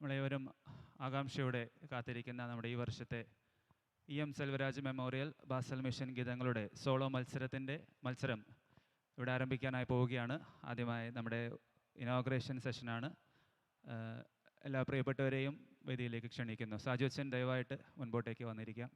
നമ്മളേവരും ആകാംക്ഷയോടെ കാത്തിരിക്കുന്ന നമ്മുടെ ഈ വർഷത്തെ E M Selvaraj memorial Basel mission ഗീതങ്ങളുടെ solo മത്സരത്തിന്റെ മത്സരം ഇവിടെ ആരംഭിക്കാനായി പോവുകയാണ്. ആദ്യമായി നമ്മുടെ ഇനോഗ്രേഷൻ സെഷനാണ്. എല്ലാ പ്രിയപ്പെട്ടവരെയും വേദിയിലേക്ക് ക്ഷണിക്കുന്നു. സാജു അച്ഛൻ ദയവായിട്ട് മുൻപോട്ടേക്ക് വന്നിരിക്കാം.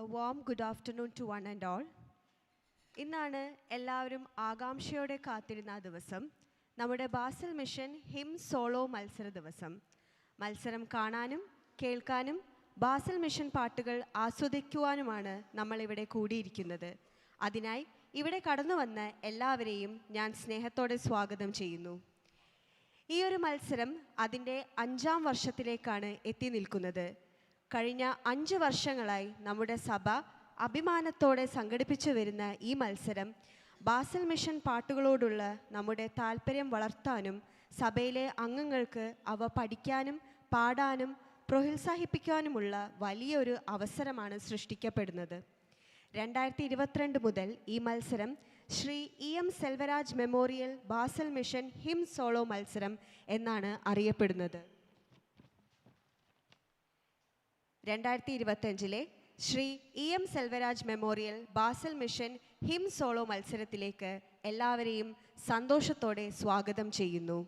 A warm good afternoon to one and all ഇന്നാണ് എല്ലാവരും ആകാംക്ഷയോടെ കാത്തിരുന്ന ദിവസം. നമ്മുടെ ബാസൽ മിഷൻ ഹിം സോളോ മത്സര ദിവസം. മത്സരം കാണാനും കേൾക്കാനും ബാസൽ മിഷൻ പാട്ടുകൾ ആസ്വദിക്കുവാനുമാണ് നമ്മളിവിടെ കൂടിയിരിക്കുന്നത്. അതിനായി ഇവിടെ കടന്നു വന്ന എല്ലാവരെയും ഞാൻ സ്നേഹത്തോടെ സ്വാഗതം ചെയ്യുന്നു. ഈ ഒരു മത്സരം അതിന്റെ അഞ്ചാം വർഷത്തിലേക്കാണ് എത്തി നിൽക്കുന്നത്. കഴിഞ്ഞ അഞ്ച് വർഷങ്ങളായി നമ്മുടെ സഭ അഭിമാനത്തോടെ സംഘടിപ്പിച്ചു വരുന്ന ഈ മത്സരം ബാസൽ മിഷൻ പാട്ടുകളോടുള്ള നമ്മുടെ താല്പര്യം വളർത്താനും സഭയിലെ അംഗങ്ങൾക്ക് അവ പഠിക്കാനും പാടാനും പ്രോത്സാഹിപ്പിക്കാനുമുള്ള വലിയൊരു അവസരമാണ് സൃഷ്ടിക്കപ്പെടുന്നത്. രണ്ടായിരത്തി ഇരുപത്തിരണ്ട് മുതൽ ഈ മത്സരം Shri E M Selvaraj memorial Basel mission hymn solo മത്സരം എന്നാണ് അറിയപ്പെടുന്നത്. രണ്ടായിരത്തി ഇരുപത്തഞ്ചിലെ Shri E M Selvaraj memorial Basel mission hymn solo മത്സരത്തിലേക്ക് എല്ലാവരെയും സന്തോഷത്തോടെ സ്വാഗതം ചെയ്യുന്നു.